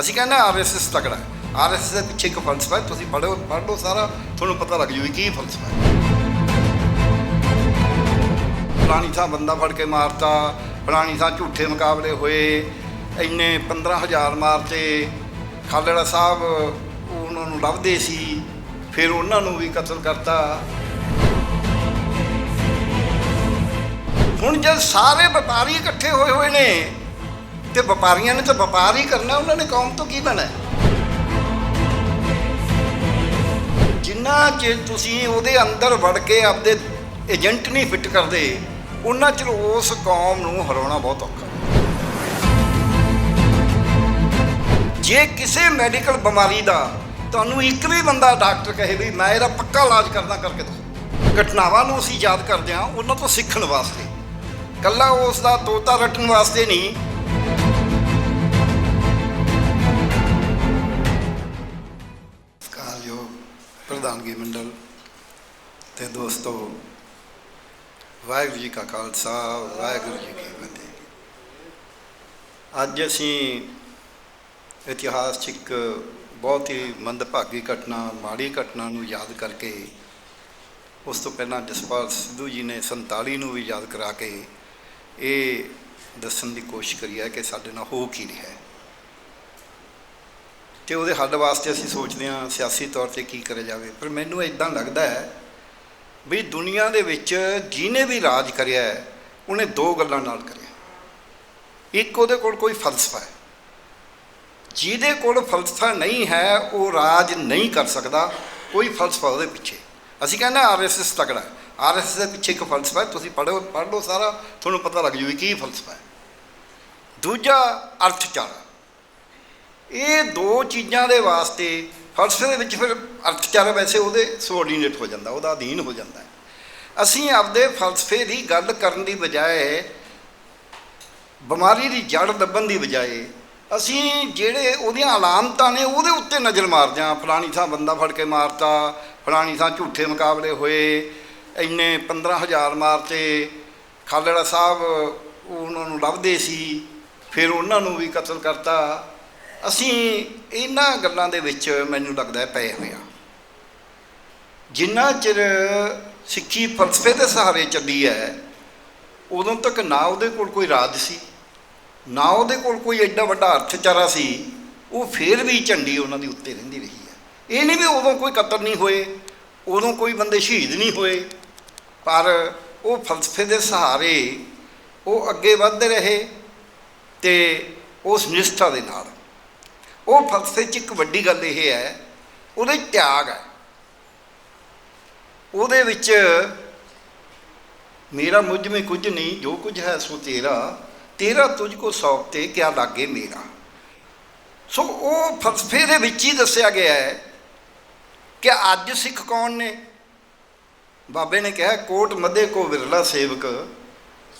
ਅਸੀਂ ਕਹਿੰਦੇ ਆਰਐਸਐਸ ਤਕੜਾ ਆਰਐਸਐਸ ਦੇ ਪਿੱਛੇ ਇੱਕ ਫਲਸਫਾ ਹੈ, ਤੁਸੀਂ ਪੜ੍ਹੋ, ਪੜ੍ਹ ਲਓ ਸਾਰਾ, ਤੁਹਾਨੂੰ ਪਤਾ ਲੱਗ ਜੂ ਕੀ ਫਲਸਫਾ ਹੈ। ਫਲਾਣੀ ਥਾਂ ਬੰਦਾ ਫੜ ਕੇ ਮਾਰਤਾ, ਫਲਾਣੀ ਥਾਂ ਝੂਠੇ ਮੁਕਾਬਲੇ ਹੋਏ, ਇੰਨੇ 15000 ਮਾਰਤੇ, ਖਾਲੜਾ ਸਾਹਿਬ ਉਹਨਾਂ ਨੂੰ ਲੱਭਦੇ ਸੀ, ਫਿਰ ਉਹਨਾਂ ਨੂੰ ਵੀ ਕਤਲ ਕਰਤਾ। ਹੁਣ ਜਦ ਸਾਰੇ ਵਪਾਰੀ ਇਕੱਠੇ ਹੋਏ ਹੋਏ ਨੇ ਤੇ ਵਪਾਰੀਆਂ ਨੇ ਤਾਂ ਵਪਾਰ ਹੀ ਕਰਨਾ, ਉਹਨਾਂ ਨੇ ਕੌਮ ਤੋਂ ਕੀ ਲੈਣਾ ਹੈ? ਜਿੰਨਾ ਚਿਰ ਤੁਸੀਂ ਉਹਦੇ ਅੰਦਰ ਵੜ ਕੇ ਆਪਦੇ ਏਜੰਟ ਨਹੀਂ ਫਿੱਟ ਕਰਦੇ, ਉਹਨਾਂ ਚਿਰ ਉਸ ਕੌਮ ਨੂੰ ਹਰਾਉਣਾ ਬਹੁਤ ਔਖਾ ਜੇ ਕਿਸੇ ਮੈਡੀਕਲ ਬਿਮਾਰੀ ਦਾ ਤੁਹਾਨੂੰ ਇੱਕ ਵੀ ਬੰਦਾ ਡਾਕਟਰ ਕਹੇ ਵੀ ਮੈਂ ਇਹਦਾ ਪੱਕਾ ਇਲਾਜ ਕਰਦਾ ਕਰਕੇ ਦੱਸੋ ਘਟਨਾਵਾਂ ਨੂੰ ਅਸੀਂ ਯਾਦ ਕਰਦੇ ਹਾਂ, ਉਹਨਾਂ ਤੋਂ ਸਿੱਖਣ ਵਾਸਤੇ। ਕੱਲਾ ਉਸ ਦਾ ਤੋਤਾ ਰੱਟਣ ਵਾਸਤੇ ਨਹੀਂ ਪ੍ਰਧਾਨਗੀ ਮੰਡਲ ਤੇ ਦੋਸਤੋ, ਵਾਹਿਗੁਰੂ ਜੀ ਕਾ ਖਾਲਸਾ, ਵਾਹਿਗੁਰੂ ਜੀ ਕੀ ਫਤਿਹ। ਅੱਜ ਅਸੀਂ ਇਤਿਹਾਸ 'ਚ ਇੱਕ ਬਹੁਤ ਹੀ ਮੰਦਭਾਗੀ ਘਟਨਾ, ਮਾੜੀ ਘਟਨਾ ਨੂੰ ਯਾਦ ਕਰਕੇ, ਉਸ ਤੋਂ ਪਹਿਲਾਂ ਜਸਪਾਲ ਸਿੱਧੂ ਜੀ ਨੇ 47 ਨੂੰ ਵੀ ਯਾਦ ਕਰਾ ਕੇ, ਇਹ ਦੱਸਣ ਦੀ ਕੋਸ਼ਿਸ਼ ਕਰੀ ਹੈ ਕਿ ਸਾਡੇ ਨਾਲ ਹੋ ਕੀ ਰਿਹਾ ਹੈ। ਤੇ ਉਹਦੇ ਹੱਲ ਵਾਸਤੇ ਅਸੀਂ ਸੋਚਦੇ ਹਾਂ ਸਿਆਸੀ ਤੌਰ ਤੇ ਕੀ ਕਰਿਆ ਜਾਵੇ। ਪਰ ਮੈਨੂੰ ਇਦਾਂ ਲੱਗਦਾ ਹੈ ਵੀ ਦੁਨੀਆ ਦੇ ਵਿੱਚ ਜਿਹਨੇ ਵੀ ਰਾਜ ਕਰਿਆ ਹੈ, ਉਹਨੇ ਦੋ ਗੱਲਾਂ ਨਾਲ ਕਰਿਆ। ਇੱਕ ਉਹਦੇ ਕੋਲ ਕੋਈ ਫਲਸਫਾ ਹੈ। ਜਿਹਦੇ ਕੋਲ ਫਲਸਫਾ ਨਹੀਂ ਹੈ, ਉਹ ਰਾਜ ਨਹੀਂ ਕਰ ਸਕਦਾ, ਕੋਈ ਫਲਸਫਾ ਉਹਦੇ ਪਿੱਛੇ। ਅਸੀਂ ਕਹਿੰਦੇ ਆਰਐਸਐਸ ਤਕੜਾ ਹੈ। ਆਰਐਸਐਸ ਦੇ ਪਿੱਛੇ ਇੱਕ ਫਲਸਫਾ ਹੈ। ਤੁਸੀਂ ਪੜ੍ਹੋ, ਪੜ੍ਹ ਲਓ ਸਾਰਾ, ਤੁਹਾਨੂੰ ਪਤਾ ਲੱਗ ਜੂ ਵੀ ਕੀ ਫਲਸਫਾ ਹੈ। ਦੂਜਾ ਅਰਥਚਾਰਾ। ਇਹ ਦੋ ਚੀਜ਼ਾਂ ਦੇ ਵਾਸਤੇ ਫਲਸਫੇ ਦੇ ਵਿੱਚ ਫਿਰ ਅਰਥਚਾਰਾ ਵੈਸੇ ਉਹਦੇ ਸਬੋਰਡੀਨੇਟ ਹੋ ਜਾਂਦਾ, ਉਹਦਾ ਅਧੀਨ ਹੋ ਜਾਂਦਾ ਹੈ। ਅਸੀਂ ਆਪਦੇ ਫਲਸਫੇ ਦੀ ਗੱਲ ਕਰਨ ਦੀ ਬਜਾਏ, ਬਿਮਾਰੀ ਦੀ ਜੜ ਲੱਭਣ ਦੀ ਬਜਾਏ, ਅਸੀਂ ਜਿਹੜੇ ਉਹਦੀਆਂ ਅਲਾਮਤਾਂ ਨੇ ਉਹਦੇ ਉੱਤੇ ਨਜ਼ਰ ਮਾਰਦੇ ਹਾਂ। ਫਲਾਣੀ ਥਾਂ ਬੰਦਾ ਫੜ ਕੇ ਮਾਰਤਾ, ਫਲਾਣੀ ਥਾਂ ਝੂਠੇ ਮੁਕਾਬਲੇ ਹੋਏ, ਇੰਨੇ 15000 ਮਾਰਤੇ, ਖਾਲੜਾ ਸਾਹਿਬ ਉਹਨਾਂ ਨੂੰ ਲੱਭਦੇ ਸੀ, ਫਿਰ ਉਹਨਾਂ ਨੂੰ ਵੀ ਕਤਲ ਕਰਤਾ। ਅਸੀਂ ਇਹਨਾਂ ਗੱਲਾਂ ਦੇ ਵਿੱਚ ਮੈਨੂੰ ਲੱਗਦਾ ਹੈ ਪਏ ਹੋਏ ਆ ਜਿੰਨਾ ਚਿਰ ਸਿੱਖੀ ਫਲਸਫੇ ਦੇ ਸਹਾਰੇ ਚੱਲੀ ਹੈ, ਉਦੋਂ ਤੱਕ ਨਾ ਉਹਦੇ ਕੋਲ ਕੋਈ ਰਾਜ ਸੀ, ਨਾ ਉਹਦੇ ਕੋਲ ਕੋਈ ਐਡਾ ਵੱਡਾ ਅਰਥਚਾਰਾ ਸੀ, ਉਹ ਫੇਰ ਵੀ ਝੰਡੀ ਉਹਨਾਂ ਦੀ ਉੱਤੇ ਰਹਿੰਦੀ ਰਹੀ ਹੈ। ਇਹ ਨਹੀਂ ਵੀ ਉਦੋਂ ਕੋਈ ਕਤਲ ਨਹੀਂ ਹੋਏ, ਉਦੋਂ ਕੋਈ ਬੰਦੇ ਸ਼ਹੀਦ ਨਹੀਂ ਹੋਏ, ਪਰ ਉਹ ਫਲਸਫੇ ਦੇ ਸਹਾਰੇ ਉਹ ਅੱਗੇ ਵੱਧਦੇ ਰਹੇ ਤੇ ਉਸ ਨਿਸ਼ਠਾ ਦੇ ਨਾਲ ਉਹ ਫਲਸਫੇ 'ਚ ਇੱਕ ਵੱਡੀ ਗੱਲ ਇਹ ਹੈ, ਉਹਦੇ ਤਿਆਗ ਹੈ। ਉਹਦੇ ਵਿੱਚ ਮੇਰਾ ਮੁਝ ਮੇ ਕੁਝ ਨਹੀਂ, ਜੋ ਕੁਝ ਹੈ ਸੋ ਤੇਰਾ ਤੇਰਾ ਤੁਝ ਕੋ ਸੌਂਪਤੇ ਕਿਆ ਲਾਗੇ ਮੇਰਾ। ਸੋ ਉਹ ਫਲਸਫੇ ਦੇ ਵਿੱਚ ਹੀ ਦੱਸਿਆ ਗਿਆ ਹੈ ਕਿ ਅੱਜ ਸਿੱਖ ਕੌਣ ਨੇ? ਬਾਬੇ ਨੇ ਕਿਹਾ, ਕੋਟ ਮੱਧੇ ਕੋ ਵਿਰਲਾ ਸੇਵਕ,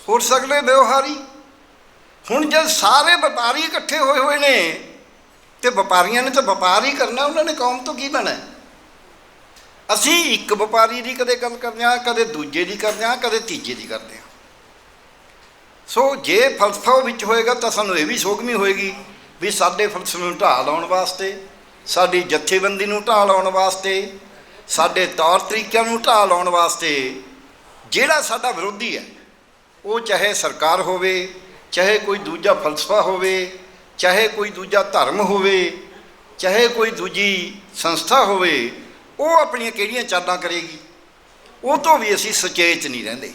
ਹੋਰ ਸਗਲੇ ਵਿਵਹਾਰੀ। ਹੁਣ ਜਦ ਸਾਰੇ ਵਪਾਰੀ ਇਕੱਠੇ ਹੋਏ ਹੋਏ ਨੇ ਤੇ ਵਪਾਰੀਆਂ ਨੇ ਤਾਂ ਵਪਾਰ ਹੀ ਕਰਨਾ, ਉਹਨਾਂ ਨੇ ਕੌਮ ਤੋਂ ਕੀ ਲੈਣਾ ਅਸੀਂ ਇੱਕ ਵਪਾਰੀ ਦੀ ਕਦੇ ਗੱਲ ਕਰਦੇ ਹਾਂ, ਕਦੇ ਦੂਜੇ ਦੀ ਕਰਦੇ ਹਾਂ, ਕਦੇ ਤੀਜੇ ਦੀ ਕਰਦੇ ਹਾਂ। ਸੋ ਜੇ ਫਲਸਫਾ ਉਹ ਵਿੱਚ ਹੋਏਗਾ ਤਾਂ ਸਾਨੂੰ ਇਹ ਵੀ ਸੋਗਮੀ ਹੋਏਗੀ ਵੀ ਸਾਡੇ ਫਲਸਫੇ ਨੂੰ ਢਾਹ ਲਾਉਣ ਵਾਸਤੇ, ਸਾਡੀ ਜਥੇਬੰਦੀ ਨੂੰ ਢਾਹ ਲਾਉਣ ਵਾਸਤੇ, ਸਾਡੇ ਤੌਰ ਤਰੀਕਿਆਂ ਨੂੰ ਢਾਹ ਲਾਉਣ ਵਾਸਤੇ ਜਿਹੜਾ ਸਾਡਾ ਵਿਰੋਧੀ ਹੈ, ਉਹ ਚਾਹੇ ਸਰਕਾਰ ਹੋਵੇ, ਚਾਹੇ ਕੋਈ ਦੂਜਾ ਫਲਸਫਾ ਹੋਵੇ ਚਾਹੇ ਕੋਈ ਦੂਜਾ ਧਰਮ ਹੋਵੇ, ਚਾਹੇ ਕੋਈ ਦੂਜੀ ਸੰਸਥਾ ਹੋਵੇ, ਉਹ ਆਪਣੀਆਂ ਕਿਹੜੀਆਂ ਚਾਲਾਂ ਕਰੇਗੀ? ਉਹ ਤੋਂ ਵੀ ਅਸੀਂ ਸੁਚੇਤ ਨਹੀਂ ਰਹਿੰਦੇ।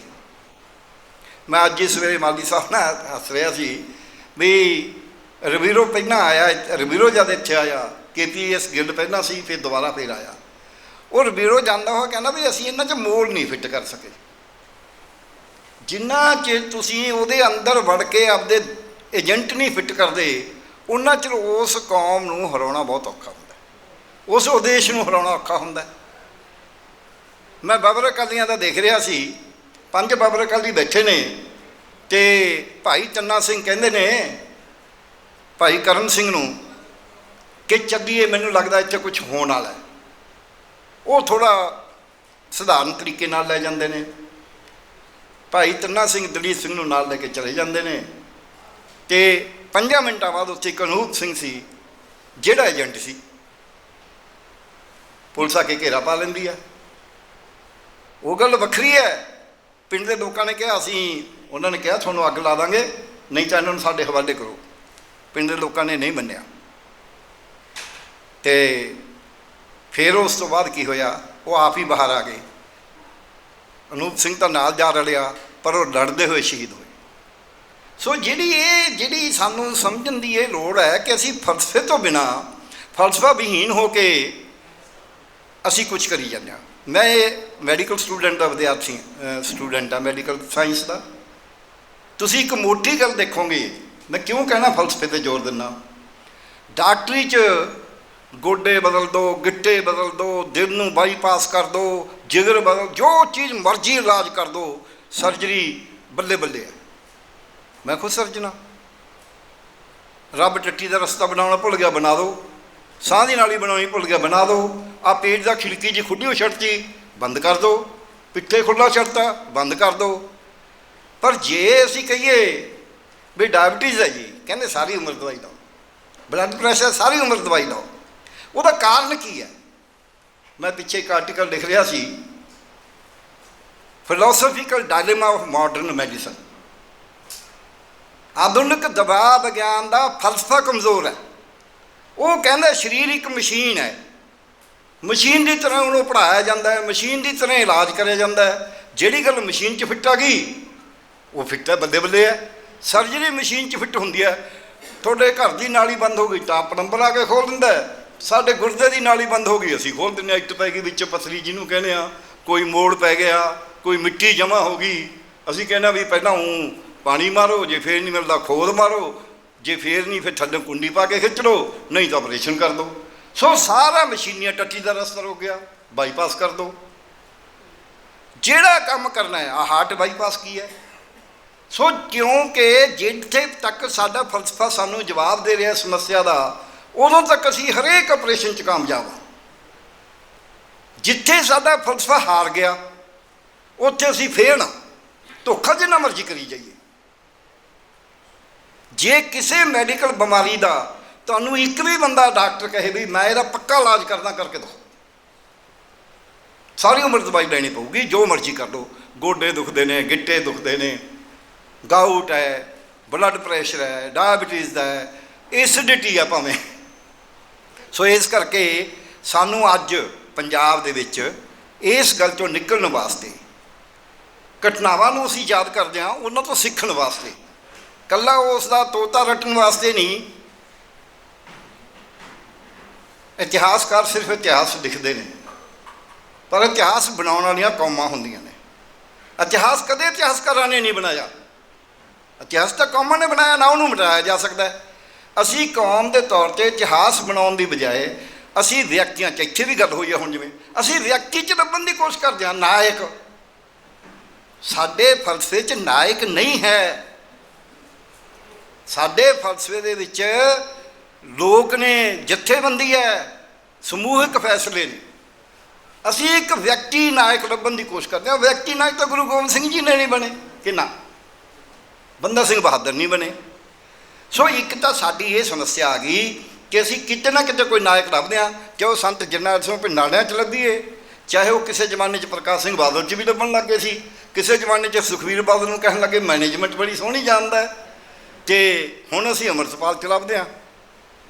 ਮੈਂ ਅੱਜ ਇਸ ਵੇਲੇ ਮਾਲੀ ਸਾਹਿਬ ਨਾਲ ਹੱਸ ਰਿਹਾ ਸੀ ਵੀ ਰਵੀਰੋ ਪਹਿਲਾਂ ਆਇਆ, ਰਵੀਰੋ ਜਦ ਇੱਥੇ ਆਇਆ, ਕੇਪੀਐਸ ਗਿਲਡ ਪਹਿਲਾਂ ਸੀ, ਫਿਰ ਦੁਬਾਰਾ ਫਿਰ ਆਇਆ। ਉਹ ਰਵੀਰੋ ਜਾਂਦਾ ਹੋਇਆ ਕਹਿੰਦਾ ਵੀ ਅਸੀਂ ਇਹਨਾਂ 'ਚ ਮੋਲ ਨਹੀਂ ਫਿੱਟ ਕਰ ਸਕੇ। ਜਿੰਨਾ ਚਿਰ ਤੁਸੀਂ ਉਹਦੇ ਅੰਦਰ ਵੜ ਕੇ ਆਪਦੇ ਏਜੰਟ ਨਹੀਂ ਫਿੱਟ ਕਰਦੇ, ਉਹਨਾਂ ਚਿਰ ਉਸ ਕੌਮ ਨੂੰ ਹਰਾਉਣਾ ਬਹੁਤ ਔਖਾ ਹੁੰਦਾ ਉਸ ਉਦੇਸ਼ ਨੂੰ ਹਰਾਉਣਾ ਔਖਾ ਹੁੰਦਾ ਮੈਂ ਬਾਬਰ ਅਕਾਲੀਆਂ ਦਾ ਦੇਖ ਰਿਹਾ ਸੀ, ਪੰਜ ਬਾਬਰ ਅਕਾਲੀ ਬੈਠੇ ਨੇ ਤੇ ਭਾਈ ਚੰਨਾ ਸਿੰਘ ਕਹਿੰਦੇ ਨੇ, ਭਾਈ ਕਰਨ ਸਿੰਘ ਨੂੰ ਕਿ ਚੱਲੀਏ, ਮੈਨੂੰ ਲੱਗਦਾ ਇੱਥੇ ਕੁਝ ਹੋਣ ਵਾਲਾ ਉਹ ਥੋੜਾ ਸਧਾਰਨ ਤਰੀਕੇ ਨਾਲ ਲੈ ਜਾਂਦੇ ਨੇ। ਭਾਈ ਤੰਨਾ ਸਿੰਘ ਦਲੀਪ ਸਿੰਘ ਨੂੰ ਨਾਲ ਲੈ ਕੇ ਚਲੇ ਜਾਂਦੇ ਨੇ। ਤੇ ਪੰਜਾਂ ਮਿੰਟਾਂ ਬਾਅਦ ਉੱਥੇ ਕਨੂਪ ਸਿੰਘ ਸੀ, ਜਿਹੜਾ ਏਜੰਟ ਸੀ। ਪੁਲਿਸ ਆ ਕੇ ਘੇਰਾ ਪਾ ਲੈਂਦੀ ਆ। ਉਹ ਗੱਲ ਵੱਖਰੀ ਹੈ ਪਿੰਡ ਦੇ ਲੋਕਾਂ ਨੇ ਕਿਹਾ, ਅਸੀਂ, ਉਹਨਾਂ ਨੇ ਕਿਹਾ, ਤੁਹਾਨੂੰ ਅੱਗ ਲਾ ਦਾਂਗੇ, ਨਹੀਂ ਤਾਂ ਇਹਨਾਂ ਨੂੰ ਸਾਡੇ ਹਵਾਲੇ ਕਰੋ। ਪਿੰਡ ਦੇ ਲੋਕਾਂ ਨੇ ਨਹੀਂ ਮੰਨਿਆ। ਤੇ ਫਿਰ ਉਸ ਤੋਂ ਬਾਅਦ ਕੀ ਹੋਇਆ? ਉਹ ਆਪ ਹੀ ਬਾਹਰ ਆ ਗਏ। ਅਨੂਪ ਸਿੰਘ ਤਾਂ ਨਾਲ ਜਾ ਰਲਿਆ, ਪਰ ਉਹ ਲੜਦੇ ਹੋਏ ਸ਼ਹੀਦ ਹੋ ਸੋ ਜਿਹੜੀ ਇਹ, ਜਿਹੜੀ ਸਾਨੂੰ ਸਮਝਣ ਦੀ ਇਹ ਲੋੜ ਹੈ ਕਿ ਅਸੀਂ ਫਲਸਫੇ ਤੋਂ ਬਿਨਾ ਫਲਸਫਾ ਵਿਹੀਨ ਹੋ ਕੇ ਅਸੀਂ ਕੁਝ ਕਰੀ ਜਾਂਦੇ ਹਾਂ। ਮੈਂ ਇਹ ਮੈਡੀਕਲ ਸਟੂਡੈਂਟ ਦਾ ਵਿਦਿਆਰਥੀ ਸਟੂਡੈਂਟ ਆ ਮੈਡੀਕਲ ਸਾਇੰਸ ਦਾ। ਤੁਸੀਂ ਇੱਕ ਮੋਟੀ ਗੱਲ ਦੇਖੋਗੇ, ਮੈਂ ਕਿਉਂ ਕਹਿਣਾ ਫਲਸਫੇ ਤੇ ਜ਼ੋਰ ਦਿੰਦਾ? ਡਾਕਟਰੀ ਚ ਗੋਡੇ ਬਦਲ ਦੋ, ਗਿੱਟੇ ਬਦਲ ਦੋ, ਦਿਲ ਨੂੰ ਬਾਈਪਾਸ ਕਰ ਦੋ, ਜਿਗਰ ਬਦਲ, ਜੋ ਚੀਜ਼ ਮਰਜ਼ੀ ਇਲਾਜ ਕਰ ਦੋ ਸਰਜਰੀ ਬੱਲੇ ਬੱਲੇ ਹੈ। ਮੈਂ ਖੁਦ ਸਰਜਣਾ। ਰੱਬ ਟੱਟੀ ਦਾ ਰਸਤਾ ਬਣਾਉਣਾ ਭੁੱਲ ਗਿਆ, ਬਣਾ ਦਿਓ ਸਾਹ ਦੀ ਨਾਲੀ ਬਣਾਉਣੀ ਭੁੱਲ ਗਿਆ, ਬਣਾ ਦਿਓ ਆ ਪੇਟ ਦਾ ਖਿੜਕੀ ਜੀ ਖੁੱਡੀ ਹੋ ਛੱਡਤੀ ਬੰਦ ਕਰ ਦਿਓ ਪਿੱਠੇ ਖੁੱਲਾ ਛੱਡਤਾ ਬੰਦ ਕਰ ਦਿਓ ਪਰ ਜੇ ਅਸੀਂ ਕਹੀਏ ਵੀ ਡਾਇਬਟੀਜ਼ ਹੈ ਜੀ, ਕਹਿੰਦੇ ਸਾਰੀ ਉਮਰ ਦਵਾਈ ਲਓ। ਬਲੱਡ ਪ੍ਰੈਸ਼ਰ ਸਾਰੀ ਉਮਰ ਦਵਾਈ ਲਓ। ਉਹਦਾ ਕਾਰਨ ਕੀ ਹੈ? ਮੈਂ ਪਿੱਛੇ ਇੱਕ ਆਰਟੀਕਲ ਲਿਖ ਰਿਹਾ ਸੀ। Philosophical dilemma of modern medicine ਆਧੁਨਿਕ ਦਬਾਅ ਵਿਗਿਆਨ ਦਾ ਫਲਸਫਾ ਕਮਜ਼ੋਰ ਹੈ। ਉਹ ਕਹਿੰਦਾ ਸਰੀਰ ਇੱਕ ਮਸ਼ੀਨ ਹੈ। ਮਸ਼ੀਨ ਦੀ ਤਰ੍ਹਾਂ ਉਹਨੂੰ ਪੜਾਇਆ ਜਾਂਦਾ ਹੈ, ਮਸ਼ੀਨ ਦੀ ਤਰ੍ਹਾਂ ਇਲਾਜ ਕਰਿਆ ਜਾਂਦਾ ਹੈ। ਜਿਹੜੀ ਗੱਲ ਮਸ਼ੀਨ 'ਚ ਫਿੱਟ ਆ ਗਈ, ਉਹ ਫਿੱਟ ਹੈ ਬੱਲੇ ਬੱਲੇ ਹੈ। ਸਰਜਰੀ ਮਸ਼ੀਨ 'ਚ ਫਿੱਟ ਹੁੰਦੀ ਹੈ। ਤੁਹਾਡੇ ਘਰ ਦੀ ਨਾਲੀ ਬੰਦ ਹੋ ਗਈ ਤਾਂ ਪਲੰਬਰ ਆ ਕੇ ਖੋਲ ਦਿੰਦਾ ਸਾਡੇ ਗੁਰਦੇ ਦੀ ਨਾਲੀ ਬੰਦ ਹੋ ਗਈ, ਅਸੀਂ ਖੋਲ ਦਿੰਦੇ ਹਾਂ। ਇੱਟ ਪੈ ਗਈ ਵਿੱਚ ਪਥਰੀ ਜਿਹਨੂੰ ਕਹਿੰਦੇ ਆ ਕੋਈ ਮੋੜ ਪੈ ਗਿਆ, ਕੋਈ ਮਿੱਟੀ ਜਮਾ ਹੋ ਗਈ। ਅਸੀਂ ਕਹਿੰਦੇ ਹਾਂ ਵੀ ਪਹਿਲਾਂ ਉਹ ਪਾਣੀ ਮਾਰੋ, ਜੇ ਫੇਰ ਨਹੀਂ ਮਿਲਦਾ ਖੋਦ ਮਾਰੋ, ਜੇ ਫੇਰ ਨਹੀਂ ਫਿਰ ਥੱਲੇ ਕੁੰਡੀ ਪਾ ਕੇ ਖਿੱਚ ਲਓ ਨਹੀਂ ਤਾਂ ਆਪਰੇਸ਼ਨ ਕਰ ਦਿਓ ਸੋ ਸਾਰਾ ਮਸ਼ੀਨੀਆ ਟੱਟੀ ਦਾ ਰਸਤਾ ਰੁਕ ਗਿਆ ਬਾਈਪਾਸ ਕਰ ਦਿਓ ਜਿਹੜਾ ਕੰਮ ਕਰਨਾ ਹੈ ਆ ਹਾਰਟ ਬਾਈਪਾਸ ਕੀ ਹੈ? ਸੋ ਕਿਉਂਕਿ ਜਿੱਥੇ ਤੱਕ ਸਾਡਾ ਫਲਸਫਾ ਸਾਨੂੰ ਜਵਾਬ ਦੇ ਰਿਹਾ ਸਮੱਸਿਆ ਦਾ, ਉਦੋਂ ਤੱਕ ਅਸੀਂ ਹਰੇਕ ਆਪਰੇਸ਼ਨ 'ਚ ਕਾਮਯਾਬ ਹਾਂ। ਜਿੱਥੇ ਸਾਡਾ ਫਲਸਫਾ ਹਾਰ ਗਿਆ, ਉੱਥੇ ਅਸੀਂ ਫੇਲ ਹਾਂ। ਧੋਖਾ ਜਿੰਨਾ ਮਰਜ਼ੀ ਕਰੀ ਜਾਈਏ। ਜੇ ਕਿਸੇ ਮੈਡੀਕਲ ਬਿਮਾਰੀ ਦਾ ਤੁਹਾਨੂੰ ਇੱਕ ਵੀ ਬੰਦਾ ਡਾਕਟਰ ਕਹੇ ਵੀ ਮੈਂ ਇਹਦਾ ਪੱਕਾ ਇਲਾਜ ਕਰਦਾ, ਕਰਕੇ ਦੋ ਸਾਰੀ ਉਮਰ ਦਵਾਈ ਲੈਣੀ ਪਊਗੀ, ਜੋ ਮਰਜ਼ੀ ਕਰ ਲਓ। ਗੋਡੇ ਦੁਖਦੇ ਨੇ, ਗਿੱਟੇ ਦੁਖਦੇ ਨੇ ਗਾਊਟ ਹੈ ਬਲੱਡ ਪ੍ਰੈਸ਼ਰ ਹੈ ਡਾਇਬੀਟੀਜ਼ ਦਾ ਹੈ ਐਸਿਡਿਟੀ ਆ ਭਾਵੇਂ। ਸੋ ਇਸ ਕਰਕੇ ਸਾਨੂੰ ਅੱਜ ਪੰਜਾਬ ਦੇ ਵਿੱਚ ਇਸ ਗੱਲ ਚੋਂ ਨਿਕਲਣ ਵਾਸਤੇ, ਘਟਨਾਵਾਂ ਨੂੰ ਅਸੀਂ ਯਾਦ ਕਰਦੇ ਹਾਂ, ਉਹਨਾਂ ਤੋਂ ਸਿੱਖਣ ਵਾਸਤੇ। ਕੱਲਾ ਉਸ ਦਾ ਤੋਤਾ ਰਟਣ ਵਾਸਤੇ ਨਹੀਂ। ਇਤਿਹਾਸਕਾਰ ਸਿਰਫ ਇਤਿਹਾਸ ਲਿਖਦੇ ਨੇ। ਪਰ ਇਤਿਹਾਸ ਬਣਾਉਣ ਵਾਲੀਆਂ ਕੌਮਾਂ ਹੁੰਦੀਆਂ ਨੇ। ਇਤਿਹਾਸ ਕਦੇ ਇਤਿਹਾਸਕਾਰਾਂ ਨੇ ਨਹੀਂ ਬਣਾਇਆ। ਇਤਿਹਾਸ ਤਾਂ ਕੌਮਾਂ ਨੇ ਬਣਾਇਆ, ਨਾ ਉਹਨੂੰ ਮਿਟਾਇਆ ਜਾ ਸਕਦਾ। ਹੈ ਅਸੀਂ ਕੌਮ ਦੇ ਤੌਰ ਤੇ ਇਤਿਹਾਸ ਬਣਾਉਣ ਦੀ ਬਜਾਏ ਅਸੀਂ ਵਿਅਕਤੀਆਂ 'ਚ, ਇੱਥੇ ਵੀ ਗੱਲ ਹੋਈ ਹੈ ਹੁਣ ਜਿਵੇਂ, ਅਸੀਂ ਵਿਅਕਤੀ 'ਚ ਲੱਭਣ ਦੀ ਕੋਸ਼ਿਸ਼ ਕਰਦੇ ਹਾਂ, ਨਾਇਕ। ਸਾਡੇ ਫਲਸਫੇ 'ਚ ਨਾਇਕ ਨਹੀਂ ਹੈ। ਸਾਡੇ ਫਲਸਫੇ ਦੇ ਵਿੱਚ ਲੋਕ ਨੇ ਜਥੇਬੰਦੀ ਹੈ, ਸਮੂਹਿਕ ਫੈਸਲੇ ਨੇ। ਅਸੀਂ ਇੱਕ ਵਿਅਕਤੀ ਨਾਇਕ ਲੱਭਣ ਦੀ ਕੋਸ਼ਿਸ਼ ਕਰਦੇ ਹਾਂ। ਵਿਅਕਤੀ ਨਾਇਕ ਤਾਂ ਗੁਰੂ ਗੋਬਿੰਦ ਸਿੰਘ ਜੀ ਨੇ ਨਹੀਂ ਬਣੇ ਕਿੰਨਾ ਬੰਦਾ ਸਿੰਘ ਬਹਾਦਰ ਨਹੀਂ ਬਣੇ। ਸੋ ਇੱਕ ਤਾਂ ਸਾਡੀ ਇਹ ਸਮੱਸਿਆ ਆ ਗਈ ਕਿ ਅਸੀਂ ਕਿਤੇ ਨਾ ਕਿਤੇ ਕੋਈ ਨਾਇਕ ਲੱਭਦੇ ਹਾਂ, ਕਿ ਉਹ ਸੰਤ ਜਰਨੈਲ ਸਿੰਘ ਪਿੰਡਾਲਿਆਂ ਚ ਲੱਭੀਏ ਚਾਹੇ ਉਹ ਕਿਸੇ ਜ਼ਮਾਨੇ 'ਚ ਪ੍ਰਕਾਸ਼ ਸਿੰਘ ਬਾਦਲ 'ਚ ਵੀ ਲੱਭਣ ਲੱਗੇ ਸੀ, ਕਿਸੇ ਜ਼ਮਾਨੇ 'ਚ ਸੁਖਵੀਰ ਬਾਦਲ ਨੂੰ ਕਹਿਣ ਲੱਗੇ, ਮੈਨੇਜਮੈਂਟ ਬੜੀ ਸੋਹਣੀ ਜਾਣਦਾ ਹੈ। ਕਿ ਹੁਣ ਅਸੀਂ ਅੰਮ੍ਰਿਤਪਾਲ ਚ ਲੱਭਦੇ ਹਾਂ।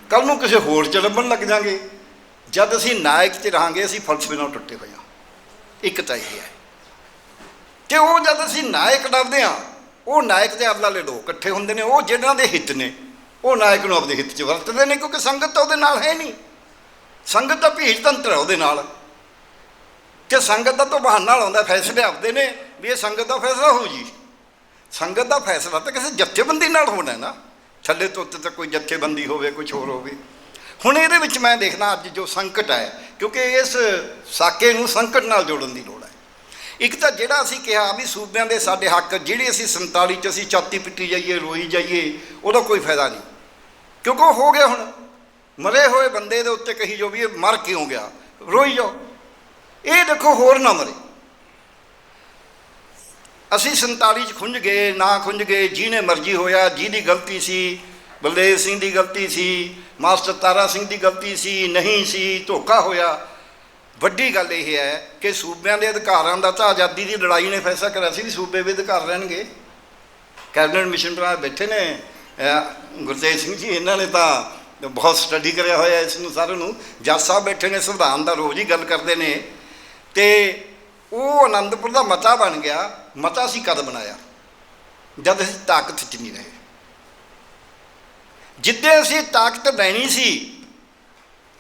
ਕੱਲ ਨੂੰ ਕਿਸੇ ਹੋਰ ਚ ਲੱਭਣ ਲੱਗ ਜਾਾਂਗੇ। ਜਦ ਅਸੀਂ ਨਾਇਕ ਚ ਰਹਾਂਗੇ, ਅਸੀਂ ਫਲਸਫੇ ਨਾਲ ਟੁੱਟੇ ਹੋਏ ਹਾਂ। ਇੱਕ ਤਾਂ ਇਹ ਹੈ। ਤੇ ਉਹ ਜਦ ਅਸੀਂ ਨਾਇਕ ਲੱਭਦੇ ਹਾਂ, ਉਹ ਨਾਇਕ ਦੇ ਆਪਲਾਲੇ ਲੋਕ ਇਕੱਠੇ ਹੁੰਦੇ ਨੇ, ਉਹ ਜਿਹਨਾਂ ਦੇ ਹਿੱਤ ਨੇ, ਉਹ ਨਾਇਕ ਨੂੰ ਆਪਦੇ ਹਿੱਤ 'ਚ ਵਰਤਦੇ ਨੇ, ਕਿਉਂਕਿ ਸੰਗਤ ਤਾਂ ਉਹਦੇ ਨਾਲ ਹੈ ਨਹੀਂ। ਸੰਗਤ ਦਾ ਭੀੜ ਤੰਤਰ ਹੈ ਉਹਦੇ ਨਾਲ। ਤੇ ਸੰਗਤ ਦਾ ਤਾਂ ਬਹਾਨਾ ਲਾਉਂਦਾ, ਫੈਸਲੇ ਆਪਦੇ ਨੇ, ਵੀ ਇਹ ਸੰਗਤ ਦਾ ਫੈਸਲਾ ਹੋ ਜੀ। ਸੰਗਤ ਦਾ ਫੈਸਲਾ ਤਾਂ ਕਿਸੇ ਜੱਥੇਬੰਦੀ ਨਾਲ ਹੋਣਾ ਨਾ। ਥੱਲੇ ਤੋਂ ਉੱਤੇ ਤਾਂ ਕੋਈ ਜੱਥੇਬੰਦੀ ਹੋਵੇ ਕੁਝ ਹੋਰ ਹੋਵੇ। ਹੁਣ ਇਹਦੇ ਵਿੱਚ ਮੈਂ ਦੇਖਦਾ ਅੱਜ ਜੋ ਸੰਕਟ ਹੈ, ਕਿਉਂਕਿ ਇਸ ਸਾਕੇ ਨੂੰ ਸੰਕਟ ਨਾਲ ਜੋੜਨ ਦੀ ਲੋੜ ਹੈ। ਇੱਕ ਤਾਂ ਜਿਹੜਾ ਅਸੀਂ ਕਿਹਾ ਵੀ ਸੂਬਿਆਂ ਦੇ ਸਾਡੇ ਹੱਕ, ਜਿਹੜੇ ਅਸੀਂ 47 ਚ ਅਸੀਂ ਛਾਤੀ ਪਿੱਟੀ ਜਾਈਏ, ਰੋਈ ਜਾਈਏ, ਉਹਦਾ ਕੋਈ ਫਾਇਦਾ ਨਹੀਂ। ਕਿਉਂਕਿ ਉਹ ਹੋ ਗਿਆ ਹੁਣ। ਮਰੇ ਹੋਏ ਬੰਦੇ ਦੇ ਉੱਤੇ ਕਹੀ ਜੋ ਵੀ ਇਹ ਮਰ ਕਿਉਂ ਗਿਆ? ਰੋਈ ਜਾਓ। ਇਹ ਦੇਖੋ ਹੋਰ ਨਾ ਮਰੇ। ਅਸੀਂ 47 ਚ ਖੁੰਝ ਗਏ, ਨਾ ਖੁੰਝ ਗਏ, ਜਿਹਨੇ ਮਰਜ਼ੀ ਹੋਇਆ, ਜਿਹਦੀ ਗਲਤੀ ਸੀ, ਬਲਦੇਵ ਸਿੰਘ ਦੀ ਗਲਤੀ ਸੀ, ਮਾਸਟਰ ਤਾਰਾ ਸਿੰਘ ਦੀ ਗਲਤੀ ਸੀ, ਨਹੀਂ ਸੀ, ਧੋਖਾ ਹੋਇਆ। ਵੱਡੀ ਗੱਲ ਇਹ ਹੈ ਕਿ ਸੂਬਿਆਂ ਦੇ ਅਧਿਕਾਰਾਂ ਦਾ ਤਾਂ ਆਜ਼ਾਦੀ ਦੀ ਲੜਾਈ ਨੇ ਫੈਸਲਾ ਕਰਿਆ ਸੀ ਵੀ ਸੂਬੇ ਵੀ ਅਧਿਕਾਰ ਰਹਿਣਗੇ। ਕੈਬਨਿਟ ਮਿਸ਼ਨ ਬਣਾ ਬੈਠੇ ਨੇ, ਅਹ ਸਿੰਘ ਜੀ, ਇਹਨਾਂ ਨੇ ਤਾਂ ਬਹੁਤ ਸਟੱਡੀ ਕਰਿਆ ਹੋਇਆ ਇਸ ਨੂੰ ਸਾਰਿਆਂ ਨੂੰ। ਜੱਜ ਸਾਹਿਬ ਬੈਠੇ ਨੇ, ਸੰਵਿਧਾਨ ਦਾ ਰੋਜ਼ ਹੀ ਗੱਲ ਕਰਦੇ ਨੇ। ਤੇ ਉਹ ਆਨੰਦਪੁਰ ਦਾ ਮਤਾ ਬਣ ਗਿਆ ਮਤਾ ਸੀ ਕਦ ਬਣਾਇਆ ਜਦ ਅਸੀਂ ਤਾਕਤ 'ਚ ਨਹੀਂ ਰਹੇ। ਜਿੱਦੇ ਅਸੀਂ ਤਾਕਤ ਲੈਣੀ ਸੀ,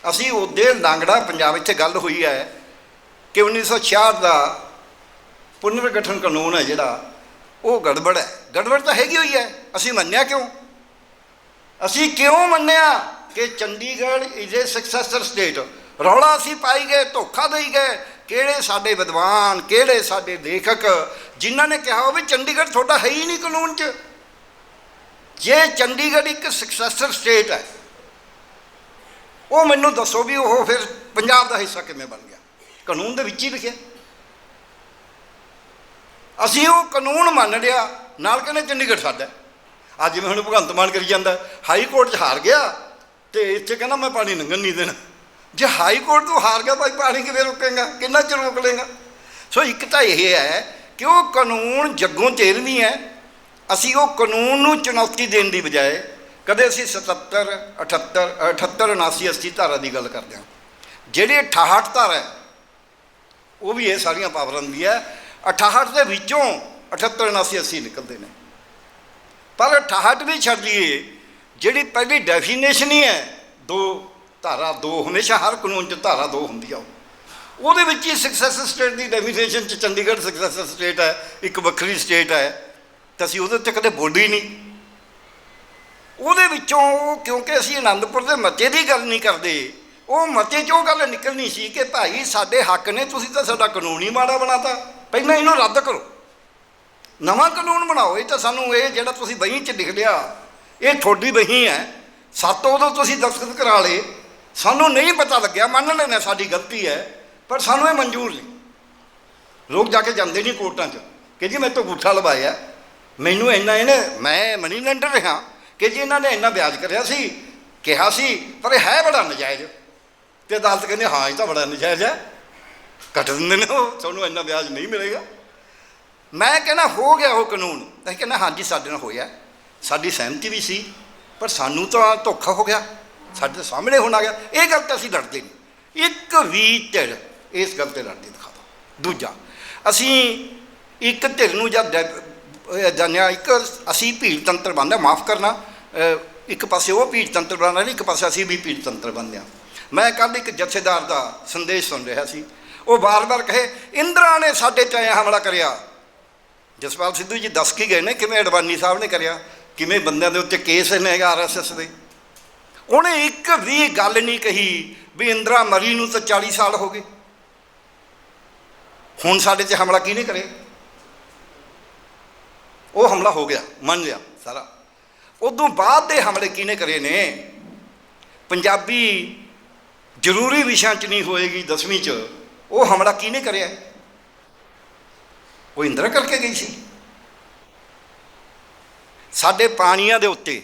ਅਸੀਂ ਉਹਦੇ ਲਾਂਗੜਾ ਪੰਜਾਬ ਵਿੱਚ ਗੱਲ ਹੋਈ ਹੈ ਕਿ 1966 ਦਾ ਪੁਨਰਗਠਨ ਕਾਨੂੰਨ ਹੈ ਜਿਹੜਾ, ਉਹ ਗੜਬੜ ਹੈ। ਗੜਬੜ ਤਾਂ ਹੈਗੀ ਹੋਈ ਹੈ। ਅਸੀਂ ਮੰਨਿਆ ਕਿਉਂ? ਅਸੀਂ ਕਿਉਂ ਮੰਨਿਆ ਕਿ Chandigarh is a successor state ਰੌਲਾ ਅਸੀਂ ਪਾਈ ਗਏ, ਧੋਖਾ ਦੇਈ ਗਏ। ਕਿਹੜੇ ਸਾਡੇ ਵਿਦਵਾਨ, ਕਿਹੜੇ ਸਾਡੇ ਲੇਖਕ ਜਿਨ੍ਹਾਂ ਨੇ ਕਿਹਾ ਵੀ ਚੰਡੀਗੜ੍ਹ ਤੁਹਾਡਾ ਹੈ ਹੀ ਨਹੀਂ ਕਾਨੂੰਨ 'ਚ? ਜੇ ਚੰਡੀਗੜ੍ਹ ਇੱਕ ਸਕਸੈਸਰ ਸਟੇਟ ਹੈ, ਉਹ ਮੈਨੂੰ ਦੱਸੋ ਵੀ ਉਹ ਫਿਰ ਪੰਜਾਬ ਦਾ ਹਿੱਸਾ ਕਿਵੇਂ ਬਣ ਗਿਆ? ਕਾਨੂੰਨ ਦੇ ਵਿੱਚ ਹੀ ਲਿਖਿਆ। ਅਸੀਂ ਉਹ ਕਾਨੂੰਨ ਮੰਨ ਲਿਆ, ਨਾਲ ਕਹਿੰਦੇ ਚੰਡੀਗੜ੍ਹ ਸਾਡਾ ਅੱਜ ਜਿਵੇਂ ਹੁਣ ਭਗਵੰਤ ਮਾਨ ਕਰੀ ਜਾਂਦਾ, ਹਾਈ ਕੋਰਟ 'ਚ ਹਾਰ ਗਿਆ ਤੇ ਇੱਥੇ ਕਹਿੰਦਾ ਮੈਂ ਪਾਣੀ ਲੰਘਣ ਨਹੀਂ ਦੇਣਾ। ਜੇ ਹਾਈ ਕੋਰਟ ਤੋਂ ਹਾਰ ਗਿਆ, ਭਾਈ ਪਾਣੀ ਕਿਵੇਂ ਰੋਕੇਗਾ? ਕਿੰਨਾ ਚਿਰ ਰੋਕ ਲੇਗਾ ਸੋ ਇੱਕ ਤਾਂ ਇਹ ਹੈ ਕਿ ਉਹ ਕਾਨੂੰਨ ਜੱਗੋਂ ਤੇਰਵੀਂ ਹੈ। ਅਸੀਂ ਉਹ ਕਾਨੂੰਨ ਨੂੰ ਚੁਣੌਤੀ ਦੇਣ ਦੀ ਬਜਾਏ ਕਦੇ ਅਸੀਂ 77 78 78 79 80 ਧਾਰਾ ਦੀ ਗੱਲ ਕਰਦੇ ਹਾਂ। ਜਿਹੜੀ 68 ਧਾਰਾ ਹੈ, ਉਹ ਵੀ ਇਹ ਸਾਰੀਆਂ ਪਾਵਰਾਂ ਦੀ ਹੈ। 68 ਦੇ ਵਿੱਚੋਂ 78 79 80 ਨਿਕਲਦੇ ਨੇ। ਪਰ 68 ਵੀ ਛੱਡ ਲਈਏ, ਜਿਹੜੀ ਪਹਿਲੀ ਡੈਫੀਨੇਸ਼ਨ ਹੀ ਹੈ, ਦੋ ਧਾਰਾ ਦੋ ਹਮੇਸ਼ਾ ਹਰ ਕਾਨੂੰਨ 'ਚ ਧਾਰਾ ਦੋ ਹੁੰਦੀ ਆ ਉਹਦੇ ਵਿੱਚ ਹੀ ਸਕਸੈਸ ਸਟੇਟ ਦੀ ਡੈਫੀਨੇਸ਼ਨ 'ਚ ਚੰਡੀਗੜ੍ਹ ਸਕਸੈਸ ਸਟੇਟ ਹੈ, ਇੱਕ ਵੱਖਰੀ ਸਟੇਟ ਹੈ, ਤਾਂ ਅਸੀਂ ਉਹਦੇ ਉੱਤੇ ਕਦੇ ਬੋਲੀ ਨਹੀਂ। ਉਹਦੇ ਵਿੱਚੋਂ ਉਹ ਕਿਉਂਕਿ ਅਸੀਂ ਆਨੰਦਪੁਰ ਦੇ ਮਤੇ ਦੀ ਗੱਲ ਨਹੀਂ ਕਰਦੇ, ਉਹ ਮਤੇ 'ਚੋਂ ਗੱਲ ਨਿਕਲਣੀ ਸੀ ਕਿ ਭਾਈ ਸਾਡੇ ਹੱਕ ਨੇ, ਤੁਸੀਂ ਤਾਂ ਸਾਡਾ ਕਾਨੂੰਨ ਹੀ ਮਾੜਾ ਬਣਾਤਾ, ਪਹਿਲਾਂ ਇਹਨੂੰ ਰੱਦ ਕਰੋ। ਨਵਾਂ ਕਾਨੂੰਨ ਬਣਾਓ, ਇਹ ਤਾਂ ਸਾਨੂੰ ਇਹ ਜਿਹੜਾ ਤੁਸੀਂ ਬਹੀ 'ਚ ਲਿਖ ਲਿਆ, ਇਹ ਤੁਹਾਡੀ ਬਹੀਂ ਹੈ, ਸੱਤ ਉਦੋਂ ਤੁਸੀਂ ਦਸਤਖਤ ਕਰਾ ਲਏ ਸਾਨੂੰ ਨਹੀਂ ਪਤਾ ਲੱਗਿਆ, ਮੰਨ ਲੈਣਾ ਸਾਡੀ ਗਲਤੀ ਹੈ, ਪਰ ਸਾਨੂੰ ਇਹ ਮਨਜ਼ੂਰ ਨਹੀਂ। ਲੋਕ ਜਾ ਕੇ ਜਾਂਦੇ ਨਹੀਂ ਕੋਰਟਾਂ 'ਚ, ਕਿ ਜੀ ਮੈਂ ਤੋਂ ਗੁੱਠਾ ਲਵਾਇਆ ਮੈਨੂੰ ਇੰਨਾ ਇਹਨੇ, ਮੈਂ ਮਨੀ ਲੈਂਡਰ ਰਿਹਾ ਕਿ ਜੀ ਇਹਨਾਂ ਨੇ ਇੰਨਾ ਵਿਆਜ ਕਰਿਆ ਸੀ, ਕਿਹਾ ਸੀ, ਪਰ ਇਹ ਹੈ ਬੜਾ ਨਜਾਇਜ਼। ਤੇ ਅਦਾਲਤ ਕਹਿੰਦੇ, ਹਾਂ, ਇਹ ਤਾਂ ਬੜਾ ਨਜਾਇਜ਼ ਹੈ। ਕੱਟ ਦਿੰਦੇ ਨੇ ਉਹ, ਤੁਹਾਨੂੰ ਇੰਨਾ ਵਿਆਜ ਨਹੀਂ ਮਿਲੇਗਾ। ਮੈਂ ਕਹਿੰਦਾ, ਹੋ ਗਿਆ ਉਹ ਕਾਨੂੰਨ। ਅਸੀਂ ਕਹਿੰਦਾ, ਹਾਂਜੀ, ਸਾਡੇ ਨਾਲ ਹੋਇਆ। ਸਾਡੀ ਸਹਿਮਤੀ ਵੀ ਸੀ, ਪਰ ਸਾਨੂੰ ਤਾਂ ਧੋਖਾ ਹੋ ਗਿਆ। ਸਾਡੇ ਸਾਹਮਣੇ ਹੋਣ ਆ ਗਿਆ। ਇਹ ਗੱਲ ਤਾਂ ਅਸੀਂ ਲੜਦੇ ਨਹੀਂ। ਇੱਕ ਵੀ ਧਿਰ ਇਸ ਗੱਲ ਤੇ ਲੜਦੇ ਦਿਖਾ ਦਿਓ। ਦੂਜਾ, ਅਸੀਂ ਇੱਕ ਧਿਰ ਨੂੰ ਜਦ ਡੈ- ਜਾਣਿਆ ਇੱਕ ਅਸੀਂ ਭੀੜ ਤੰਤਰ ਬਣਦਾ ਮਾਫ ਕਰਨਾ। ਇੱਕ ਪਾਸੇ ਉਹ ਭੀੜ ਤੰਤਰ ਬਣਦਾ, ਨਹੀਂ, ਇੱਕ ਪਾਸੇ ਅਸੀਂ ਵੀ ਭੀੜ ਤੰਤਰ ਬਣਦੇ ਹਾਂ। ਮੈਂ ਕੱਲ ਇੱਕ ਜਥੇਦਾਰ ਦਾ ਸੰਦੇਸ਼ ਸੁਣ ਰਿਹਾ ਸੀ। ਉਹ ਬਾਰ-ਬਾਰ ਕਹੇ, ਇੰਦਰਾ ਨੇ ਸਾਡੇ ਤੇ ਐਂ ਹਮਲਾ ਕਰਿਆ। ਜਸਪਾਲ ਸਿੱਧੂ ਜੀ ਦੱਸ ਕੇ ਗਏ ਨੇ, ਕਿਵੇਂ ਅਡਵਾਨੀ ਸਾਹਿਬ ਨੇ ਕਰਿਆ, ਕਿਵੇਂ ਬੰਦਿਆਂ ਦੇ ਉੱਤੇ ਕੇਸ ਨੇ ਆਰਐਸਐਸ ਦੇ। ਉਹਨੇ ਇੱਕ ਵੀ ਗੱਲ ਨਹੀਂ ਕਹੀ ਵੀ ਇੰਦਰਾ ਮਰੀ ਨੂੰ ਤਾਂ 40 ਸਾਲ ਹੋ ਗਏ। ਹੁਣ ਸਾਡੇ ਤੇ ਹਮਲਾ ਕਿਹਨੇ ਕਰੇ? ਉਹ ਹਮਲਾ ਹੋ ਗਿਆ, ਮੰਨ ਲਿਆ ਸਾਰਾ। ਉਦੋਂ ਬਾਅਦ ਦੇ ਹਮਲੇ ਕਿਹਨੇ ਕਰੇ ਨੇ? ਪੰਜਾਬੀ ਜ਼ਰੂਰੀ ਵਿਸ਼ਿਆਂ 'ਚ ਨਹੀਂ ਹੋਏਗੀ 10ਵੀਂ 'ਚ, ਉਹ ਹਮਲਾ ਕਿਹਨੇ ਕਰਿਆ? ਉਹ ਇੰਦਰਾ ਕਰਕੇ ਗਈ ਸੀ। ਸਾਡੇ ਪਾਣੀਆਂ ਦੇ ਉੱਤੇ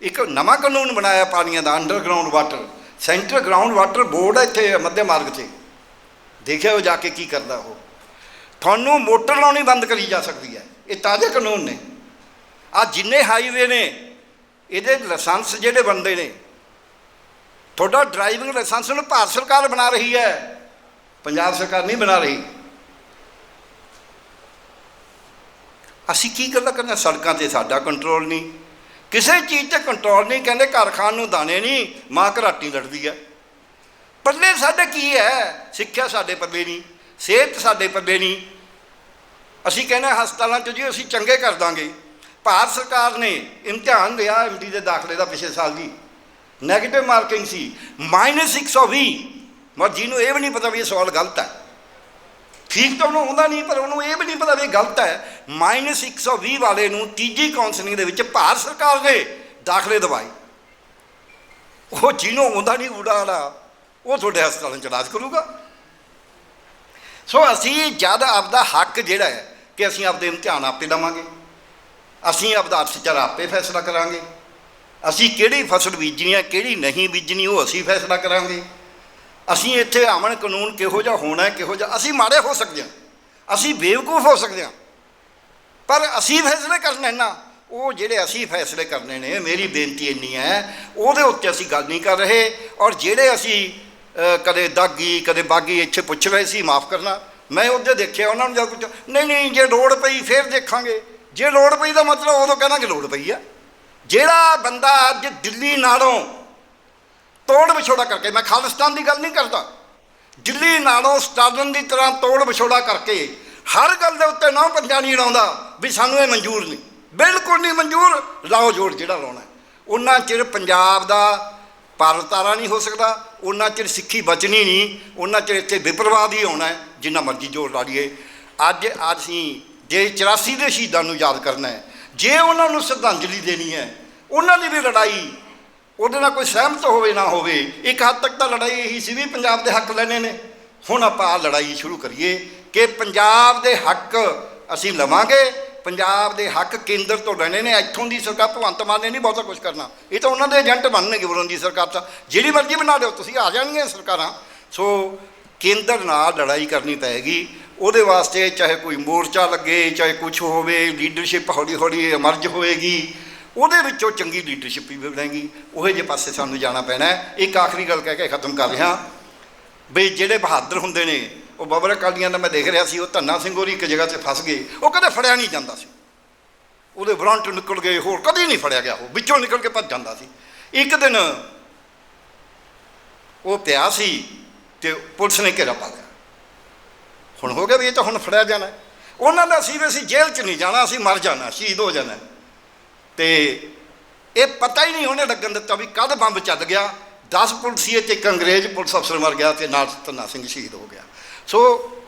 ਇੱਕ ਨਵਾਂ ਕਾਨੂੰਨ ਬਣਾਇਆ ਪਾਣੀਆਂ ਦਾ underground water centre ground water board ਹੈ ਇੱਥੇ ਮੱਧੇ ਮਾਰਗ 'ਤੇ। ਦੇਖਿਆ ਉਹ ਜਾ ਕੇ ਕੀ ਕਰਦਾ ਉਹ। ਤੁਹਾਨੂੰ ਮੋਟਰ ਲਾਉਣੀ ਬੰਦ ਕਰੀ ਜਾ ਸਕਦੀ ਹੈ। ਇਹ ਤਾਜ਼ੇ ਕਾਨੂੰਨ ਨੇ। ਆ ਜਿੰਨੇ ਹਾਈਵੇ ਨੇ, ਇਹਦੇ ਲਾਇਸੈਂਸ ਜਿਹੜੇ ਬਣਦੇ ਨੇ, ਤੁਹਾਡਾ ਡਰਾਈਵਿੰਗ ਲਾਇਸੈਂਸ ਨੂੰ ਭਾਰਤ ਸਰਕਾਰ ਬਣਾ ਰਹੀ ਹੈ। ਪੰਜਾਬ ਸਰਕਾਰ ਨਹੀਂ ਬਣਾ ਰਹੀ। ਅਸੀਂ ਕੀ ਗੱਲਾਂ ਕਰਨਾ? ਸੜਕਾਂ ਤੇ ਸਾਡਾ ਕੰਟਰੋਲ ਨਹੀਂ। ਕਿਸੇ ਚੀਜ਼ ਤੇ ਕੰਟਰੋਲ ਨਹੀਂ, ਕਹਿੰਦੇ ਘਰ ਖਾਣ ਨੂੰ ਦਾਣੇ ਨਹੀਂ, ਮਾਂ ਘਰਾਟੀ ਲੜਦੀ ਹੈ ਪੱਲੇ ਸਾਡੇ ਕੀ ਹੈ? ਸਿੱਖਿਆ ਸਾਡੇ ਪੱਲੇ ਨਹੀਂ, ਸਿਹਤ ਸਾਡੇ ਪੱਲੇ ਨਹੀਂ। ਅਸੀਂ ਕਹਿੰਦੇ ਹਸਪਤਾਲਾਂ 'ਚ ਜੀ ਅਸੀਂ ਚੰਗੇ ਕਰ ਦਾਂਗੇ। ਭਾਰਤ ਸਰਕਾਰ ਨੇ ਇਮਤਿਹਾਨ ਲਿਆ ਐਮਡੀ ਦੇ ਦਾਖਲੇ ਦਾ ਪਿਛਲੇ ਸਾਲ ਦੀ। 네ਗੇਟਿਵ ਮਾਰਕਿੰਗ ਸੀ -120 ਮਰ ਜਿਹਨੂੰ ਇਹ ਵੀ ਨਹੀਂ ਪਤਾ ਵੀ ਇਹ ਸਵਾਲ ਗਲਤ ਹੈ। ਠੀਕ ਤਾਂ ਉਹਨੂੰ ਆਉਂਦਾ ਨਹੀਂ, ਪਰ ਉਹਨੂੰ ਇਹ ਵੀ ਨਹੀਂ ਪਤਾ ਵੀ ਇਹ ਗਲਤ ਹੈ। -120 ਵਾਲੇ ਨੂੰ ਤੀਜੀ ਕਾਉਂਸਲਿੰਗ ਦੇ ਵਿੱਚ ਭਾਰਤ ਸਰਕਾਰ ਨੇ ਦਾਖਲੇ ਦਵਾਏ। ਉਹ ਜਿਹਨੂੰ ਆਉਂਦਾ ਨਹੀਂ, ਊੜਾ ਵਾਲਾ ਉਹ ਤੁਹਾਡੇ ਹਸਪਤਾਲਾਂ 'ਚ ਇਲਾਜ ਕਰੂਗਾ। ਸੋ ਅਸੀਂ ਜਦ ਆਪਦਾ ਹੱਕ ਜਿਹੜਾ ਹੈ ਕਿ ਅਸੀਂ ਆਪਦੇ ਇਮਤਿਹਾਨ ਆਪੇ ਲਵਾਂਗੇ ਅਸੀਂ ਆਪਦਾ ਅਫਸਰ ਆਪੇ ਫੈਸਲਾ ਕਰਾਂਗੇ, ਅਸੀਂ ਕਿਹੜੀ ਫਸਲ ਬੀਜਣੀ ਹੈ, ਕਿਹੜੀ ਨਹੀਂ ਬੀਜਣੀ, ਉਹ ਅਸੀਂ ਫੈਸਲਾ ਕਰਾਂਗੇ। ਅਸੀਂ ਇੱਥੇ ਅਮਨ ਕਾਨੂੰਨ ਕਿਹੋ ਜਿਹਾ ਹੋਣਾ, ਕਿਹੋ ਜਿਹਾ ਅਸੀਂ ਮਾੜੇ ਹੋ ਸਕਦੇ ਹਾਂ। ਅਸੀਂ ਬੇਵਕੂਫ ਹੋ ਸਕਦੇ ਹਾਂ। ਪਰ ਅਸੀਂ ਫੈਸਲੇ ਕਰਨੇ ਨਾ। ਉਹ ਜਿਹੜੇ ਅਸੀਂ ਫੈਸਲੇ ਕਰਨੇ ਨੇ, ਮੇਰੀ ਬੇਨਤੀ ਇੰਨੀ ਹੈ, ਉਹਦੇ ਉੱਤੇ ਅਸੀਂ ਗੱਲ ਨਹੀਂ ਕਰ ਰਹੇ ਔਰ ਜਿਹੜੇ ਅਸੀਂ ਕਦੇ ਦਾਗੀ, ਕਦੇ ਬਾਗੀ ਇੱਥੇ ਪੁੱਛ ਰਹੇ ਸੀ, ਮਾਫ ਕਰਨਾ। ਮੈਂ ਉਹਦੇ ਦੇਖਿਆ, ਉਹਨਾਂ ਨੂੰ ਜਦ ਪੁੱਛਿਆ, ਨਹੀਂ ਨਹੀਂ, ਜੇ ਲੋੜ ਪਈ ਫਿਰ ਦੇਖਾਂਗੇ। ਜੇ ਲੋੜ ਪਈ ਦਾ ਮਤਲਬ ਉਦੋਂ ਕਹਿਣਾ ਕਿ ਲੋੜ ਪਈ ਆ। ਜਿਹੜਾ ਬੰਦਾ ਅੱਜ ਦਿੱਲੀ ਨਾਲੋਂ ਤੋੜ ਵਿਛੋੜਾ ਕਰਕੇ, ਮੈਂ ਖਾਲਿਸਤਾਨ ਦੀ ਗੱਲ ਨਹੀਂ ਕਰਦਾ। ਦਿੱਲੀ ਨਾਲੋਂ ਸਟਾਲਨ ਦੀ ਤਰ੍ਹਾਂ ਤੋੜ ਵਿਛੋੜਾ ਕਰਕੇ ਹਰ ਗੱਲ ਦੇ ਉੱਤੇ ਨਾ ਪੰਜਾ ਨਹੀਂ ਲਾਉਂਦਾ ਵੀ ਸਾਨੂੰ ਇਹ ਮਨਜ਼ੂਰ ਨਹੀਂ। ਬਿਲਕੁਲ ਨਹੀਂ ਮਨਜ਼ੂਰ। ਲਾਓ ਜੋੜ ਜਿਹੜਾ ਲਾਉਣਾ ਉਹਨਾਂ ਚਿਰ ਪੰਜਾਬ ਦਾ ਪਰਤਾਰਾ ਨਹੀਂ ਹੋ ਸਕਦਾ, ਉਹਨਾਂ ਚਿਰ ਸਿੱਖੀ ਬਚਣੀ ਨਹੀਂ, ਉਹਨਾਂ ਚਿਰ ਇੱਥੇ ਵਿਪਰਵਾਦ ਹੀ ਆਉਣਾ ਜਿੰਨਾ ਮਰਜ਼ੀ ਜੋੜ ਲਾ ਲਈਏ। ਅੱਜ ਅਸੀਂ ਜੇ 84 ਦੇ ਸ਼ਹੀਦਾਂ ਨੂੰ ਯਾਦ ਕਰਨਾ ਹੈ, ਜੇ ਉਹਨਾਂ ਨੂੰ ਸ਼ਰਧਾਂਜਲੀ ਦੇਣੀ ਹੈ, ਉਹਨਾਂ ਦੀ ਵੀ ਲੜਾਈ ਉਹਦੇ ਨਾਲ ਕੋਈ ਸਹਿਮਤ ਹੋਵੇ ਨਾ ਹੋਵੇ, ਇੱਕ ਹੱਦ ਤੱਕ ਤਾਂ ਲੜਾਈ ਇਹੀ ਸੀ ਵੀ ਪੰਜਾਬ ਦੇ ਹੱਕ ਲੈਣੇ ਨੇ। ਹੁਣ ਆਪਾਂ ਆਹ ਲੜਾਈ ਸ਼ੁਰੂ ਕਰੀਏ ਕਿ ਪੰਜਾਬ ਦੇ ਹੱਕ ਅਸੀਂ ਲਵਾਂਗੇ, ਪੰਜਾਬ ਦੇ ਹੱਕ ਕੇਂਦਰ ਤੋਂ ਲੈਣੇ ਨੇ, ਇੱਥੋਂ ਦੀ ਸਰਕਾਰ ਭਗਵੰਤ ਮਾਨ ਨੇ ਨਹੀਂ ਬਹੁਤਾ ਕੁਝ ਕਰਨਾ। ਇਹ ਤਾਂ ਉਹਨਾਂ ਦੇ ਏਜੰਟ ਬਣਨਗੇ ਉਹਨਾਂ ਦੀ ਸਰਕਾਰ ਤਾਂ। ਜਿਹੜੀ ਮਰਜ਼ੀ ਬਣਾ ਦਿਓ, ਤੁਸੀਂ ਆ ਜਾਣਗੀਆਂ ਸਰਕਾਰਾਂ। ਸੋ ਕੇਂਦਰ ਨਾਲ ਲੜਾਈ ਕਰਨੀ ਪਏਗੀ। ਉਹਦੇ ਵਾਸਤੇ ਚਾਹੇ ਕੋਈ ਮੋਰਚਾ ਲੱਗੇ, ਚਾਹੇ ਕੁਝ ਹੋਵੇ ਲੀਡਰਸ਼ਿਪ ਹੌਲੀ ਹੌਲੀ ਅਮਰਜ ਹੋਏਗੀ। ਉਹਦੇ ਵਿੱਚੋਂ ਚੰਗੀ ਲੀਡਰਸ਼ਿਪ ਵੀ ਬਣੇਗੀ ਉਹੇ ਜਿਹੇ ਪਾਸੇ ਸਾਨੂੰ ਜਾਣਾ ਪੈਣਾ ਇੱਕ ਆਖਰੀ ਗੱਲ ਕਹਿ ਕੇ ਖਤਮ ਕਰ ਰਿਹਾ। ਬਈ ਜਿਹੜੇ ਬਹਾਦਰ ਹੁੰਦੇ ਨੇ, ਉਹ ਬਾਬਰ ਅਕਾਲੀਆਂ ਦਾ ਮੈਂ ਦੇਖ ਰਿਹਾ ਸੀ, ਉਹ ਧੰਨਾ ਸਿੰਘ ਹੋਰੀ ਇੱਕ ਜਗ੍ਹਾ 'ਤੇ ਫਸ ਗਏ। ਉਹ ਕਦੇ ਫੜਿਆ ਨਹੀਂ ਜਾਂਦਾ ਸੀ। ਉਹਦੇ ਵਰੰਟ ਨਿਕਲ ਗਏ, ਹੋਰ ਕਦੇ ਨਹੀਂ ਫੜਿਆ ਗਿਆ। ਉਹ ਵਿੱਚੋਂ ਨਿਕਲ ਕੇ ਭੱਜ ਜਾਂਦਾ ਸੀ। ਇੱਕ ਦਿਨ ਉਹ ਪਿਆ ਸੀ ਤੇ ਪੁਲਿਸ ਨੇ ਘੇਰਾ ਪਾ ਲਿਆ। ਹੁਣ ਹੋ ਗਿਆ ਵੀ ਇਹ ਤਾਂ ਹੁਣ ਫੜਿਆ ਜਾਣਾ ਉਹਨਾਂ ਦਾ ਸੀ ਵੀ ਅਸੀਂ ਜੇਲ੍ਹ 'ਚ ਨਹੀਂ ਜਾਣਾ, ਅਸੀਂ ਮਰ ਜਾਣਾ, ਸ਼ਹੀਦ ਹੋ ਜਾਣਾ ਤੇ ਇਹ ਪਤਾ ਹੀ ਨਹੀਂ ਉਹਨੇ ਲੱਗਣ ਦਿੱਤਾ ਵੀ ਕਦ ਬੰਬ ਚੱਲ ਗਿਆ। 10 ਪੁਲਸੀਏ ਤੇ ਇੱਕ ਅੰਗਰੇਜ਼ ਪੁਲਿਸ ਅਫਸਰ ਮਰ ਗਿਆ ਤੇ ਨਾਲ ਧੰਨਾ ਸਿੰਘ ਸ਼ਹੀਦ ਹੋ ਗਿਆ। ਸੋ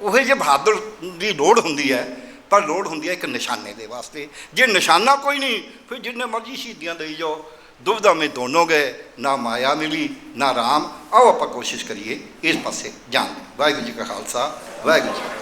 ਉਹ ਜੇ ਬਹਾਦਰ ਦੀ ਲੋੜ ਹੁੰਦੀ ਹੈ, ਪਰ ਲੋੜ ਹੁੰਦੀ ਹੈ ਇੱਕ ਨਿਸ਼ਾਨੇ ਦੇ ਵਾਸਤੇ। ਜੇ ਨਿਸ਼ਾਨਾ ਕੋਈ ਨਹੀਂ, ਫਿਰ ਜਿੰਨੇ ਮਰਜ਼ੀ ਸ਼ਹੀਦੀਆਂ ਦੇਈ ਜਾਓ। ਦੁਬਦਾ ਮੇ ਦੋਨੋਂ ਗਏ, ਨਾ ਮਾਇਆ ਮਿਲੀ, ਨਾ ਰਾਮ। ਆਓ ਆਪਾਂ ਕੋਸ਼ਿਸ਼ ਕਰੀਏ ਇਸ ਪਾਸੇ ਜਾਣ ਦੀ। ਵਾਹਿਗੁਰੂ ਜੀ ਕਾ ਖਾਲਸਾ, ਵਾਹਿਗੁਰੂ ਜੀ ਕੀ ਫਤਿਹ।